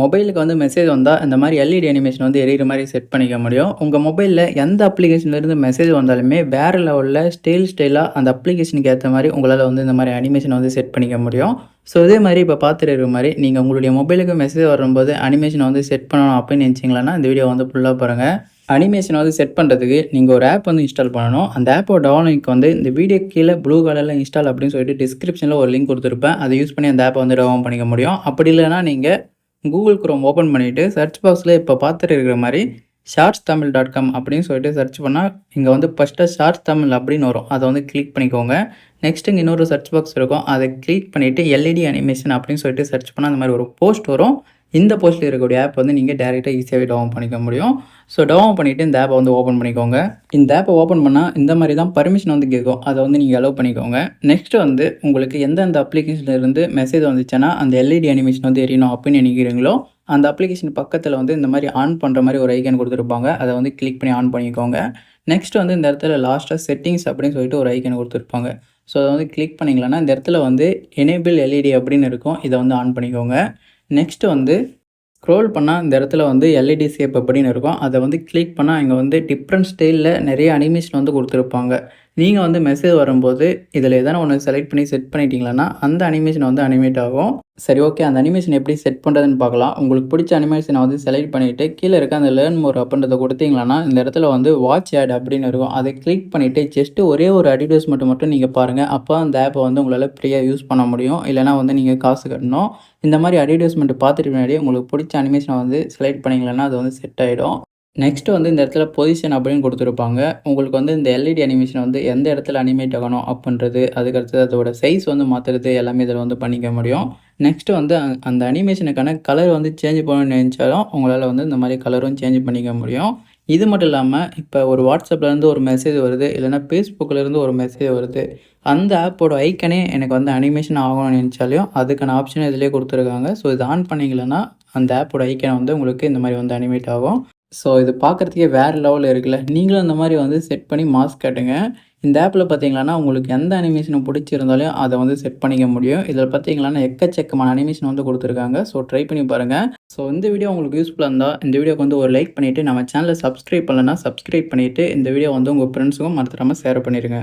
மொபைலுக்கு வந்து மெசேஜ் வந்தால் இந்த மாதிரி எல்இடி அனிமேஷன் வந்து எரியிற மாதிரி செட் பண்ணிக்க முடியும். உங்கள் மொபைலில் எந்த அப்ளிகேஷன்லேருந்து மெசேஜ் வந்தாலுமே வேறு லெவலில் ஸ்டைல் ஸ்டைலாக அந்த அப்ளிகேஷனுக்கு ஏற்ற மாதிரி உங்களால் வந்து இந்த மாதிரி அனிமேஷன் வந்து செட் பண்ணிக்க முடியும். ஸோ இதே மாதிரி இப்போ பார்த்துட்டு மாதிரி நீங்கள் உங்களுடைய மொபைலுக்கு மெசேஜ் வரும்போது அனிமேஷன் வந்து செட் பண்ணணும் அப்படின்னு நினச்சிங்களன்னா இந்த வீடியோ வந்து ஃபுல்லாக பாருங்கள் அனிமேஷன் வந்து செட் பண்ணுறதுக்கு நீங்கள் ஒரு ஆப் வந்து இன்ஸ்டால் பண்ணணும். அந்த ஆப்போட டவுன் வந்து இந்த வீடியோ கீழே ப்ளூ கலரில் இன்ஸ்டால் அப்படின்னு சொல்லிட்டு டிஸ்கிரிப்ஷனில் ஒரு லிங்க் கொடுத்துருப்பேன். அதை யூஸ் பண்ணி அந்த ஆப்பை வந்து டவுன் பண்ணிக்க முடியும். அப்படி இல்லைனா நீங்கள் கூகுள் குரோம் ஓப்பன் பண்ணிவிட்டு சர்ச் பாக்ஸில் இப்போ பார்த்துட்டு இருக்கிற மாதிரி ஷார்ட்ஸ் தமிழ் டாட் காம் அப்படின்னு சொல்லிட்டு சர்ச் பண்ணால் இங்கே வந்து ஃபஸ்ட்டாக ஷார்ட்ஸ் தமிழ் அப்படின்னு வரும். அதை வந்து கிளிக் பண்ணிக்கோங்க. நெக்ஸ்ட் இங்கே இன்னொரு சர்ச் பாக்ஸ் இருக்கும். அதை கிளிக் பண்ணிவிட்டு எல்இடி அனிமேஷன் அப்படின்னு சொல்லிட்டு சர்ச் பண்ணால் அந்த மாதிரி ஒரு போஸ்ட் வரும். இந்த போஸ்ட்டில் இருக்கக்கூடிய ஆப் வந்து நீங்கள் டேரெக்டாக ஈஸியாகவே டவுன் பண்ணிக்க முடியும். ஸோ டவுன் பண்ணிவிட்டு இந்த ஆப்பை வந்து ஓப்பன் பண்ணிக்கோங்க. இந்த ஆப்பை ஓப்பன் பண்ணால் இந்த மாதிரி தான் பர்மிஷன் வந்து கேட்கும். அதை வந்து நீங்கள் அலோவ் பண்ணிக்கோங்க. நெக்ஸ்ட் வந்து உங்களுக்கு எந்தெந்த அப்ளிகேஷன்லேருந்து மெசேஜ் வந்துச்சுன்னா அந்த எல்இடி அனிமேஷன் வந்து எரியணும் அப்படின்னு நினைக்கிறீங்களோ அந்த அப்ளிகேஷன் பக்கத்தில் வந்து இந்த மாதிரி ஆன் பண்ணுற மாதிரி ஒரு ஐக்கன் கொடுத்துருப்பாங்க. அதை வந்து கிளிக் பண்ணி ஆன் பண்ணிக்கோங்க. நெக்ஸ்ட் வந்து இந்த இடத்துல லாஸ்ட்டாக செட்டிங்ஸ் அப்படின்னு சொல்லிட்டு ஒரு ஐக்கன் கொடுத்துருப்பாங்க. ஸோ அதை வந்து கிளிக் பண்ணிங்களன்னா இந்த இடத்துல வந்து எனேபிள் எல்இடி அப்படின்னு இருக்கும். இதை வந்து ஆன் பண்ணிக்கோங்க. நெக்ஸ்ட்டு வந்து ஸ்க்ரோல் பண்ணால் இந்த இடத்துல வந்து எல்இடி சேப் அப்படின்னு இருக்கும். அதை வந்து கிளிக் பண்ணால் இங்கே வந்து டிஃப்ரெண்ட் ஸ்டைலில் நிறைய அனிமேஷன் வந்து கொடுத்துருப்பாங்க. நீங்கள் வந்து மெசேஜ் வரும்போது இதில் எதனா ஒன்று செலக்ட் பண்ணி செட் பண்ணிட்டீங்களன்னா அந்த அனிமேஷன் வந்து அனிமேட் ஆகும். சரி ஓகே அந்த அனிமேஷன் எப்படி செட் பண்ணுறதுன்னு பார்க்கலாம். உங்களுக்கு பிடிச்ச அனிமேஷனை வந்து செலக்ட் பண்ணிவிட்டு கீழே இருக்க அந்த லேர்ன் மோர் அப்படின்றத கொடுத்தீங்களன்னா இந்த இடத்துல வந்து வாட்ச் ஆட் அப்படின்னு இருக்கும். அதை கிளிக் பண்ணிவிட்டு ஜஸ்ட்டு ஒரே ஒரு அட்வர்டைஸ்மெண்ட் மட்டும் நீங்கள் பாருங்கள் அப்போ அந்த ஆப்பை வந்து உங்களால் ஃப்ரீயாக யூஸ் பண்ண முடியும். இல்லைனா வந்து நீங்கள் காசு கட்டணும். இந்த மாதிரி அட்வர்டைஸ்மெண்ட் பார்த்துட்டு முன்னாடி உங்களுக்கு பிடிச்ச அனிமேஷனை வந்து செலக்ட் பண்ணிங்களன்னா அது வந்து செட் ஆகிடும் நெக்ஸ்ட் வந்து இந்த இடத்துல பொசிஷன் அப்படின்னு கொடுத்துருப்பாங்க. உங்களுக்கு வந்து இந்த எல்இடி அனிமேஷன் வந்து எந்த இடத்துல அனிமேட் ஆகணும் அப்படின்றது அதுக்கடுத்து அதோட சைஸ் வந்து மாற்றுறது எல்லாமே இதில் வந்து பண்ணிக்க முடியும். நெக்ஸ்ட் வந்து அந்த அனிமேஷனுக்கான கலர் வந்து சேஞ்ச் பண்ணணும்னு நினச்சாலும் உங்களால் வந்து இந்த மாதிரி கலரும் சேஞ்ச் பண்ணிக்க முடியும். இது மட்டும் இல்லாமல் இப்போ ஒரு வாட்ஸ்அப்லேருந்து ஒரு மெசேஜ் வருது இல்லைனா ஃபேஸ்புக்கிலேருந்து ஒரு மெசேஜ் வருது. அந்த ஆப்போட ஐக்கனே எனக்கு வந்து அனிமேஷன் ஆகணும்னு நினச்சாலையும் அதுக்கான ஆப்ஷன் இதிலே கொடுத்துருக்காங்க. ஸோ இது ஆன் பண்ணிங்களன்னா அந்த ஆப்போட ஐக்கனை வந்து உங்களுக்கு இந்த மாதிரி வந்து அனிமேட் ஆகும். ஸோ இது பார்க்குறதுக்கே வேறு லெவலில் இருக்குல்ல. நீங்களும் இந்த மாதிரி வந்து செட் பண்ணி மாஸ்க் கட்டுங்க. இந்த ஆப்பில் பார்த்தீங்களன்னா உங்களுக்கு எந்த அனிமேஷன் பிடிச்சிருந்தாலும் அதை வந்து செட் பண்ணிக்க முடியும். இதில் பார்த்தீங்களானா எக்கச்சக்கமான அனிமேஷன் வந்து கொடுத்துருக்காங்க. ஸோ ட்ரை பண்ணி பாருங்கள் ஸோ இந்த வீடியோ உங்களுக்கு யூஸ்ஃபுல்லாக இருந்தால் இந்த வீடியோக்கு வந்து ஒரு லைக் பண்ணிவிட்டு நம்ம சேனலை சப்ஸ்கிரைப் பண்ணலன்னா சப்ஸ்கிரைப் பண்ணிவிட்டு இந்த வீடியோ வந்து உங்கள் ஃப்ரெண்ட்ஸுக்கும் மறந்துடாமல் ஷேர் பண்ணிடுங்க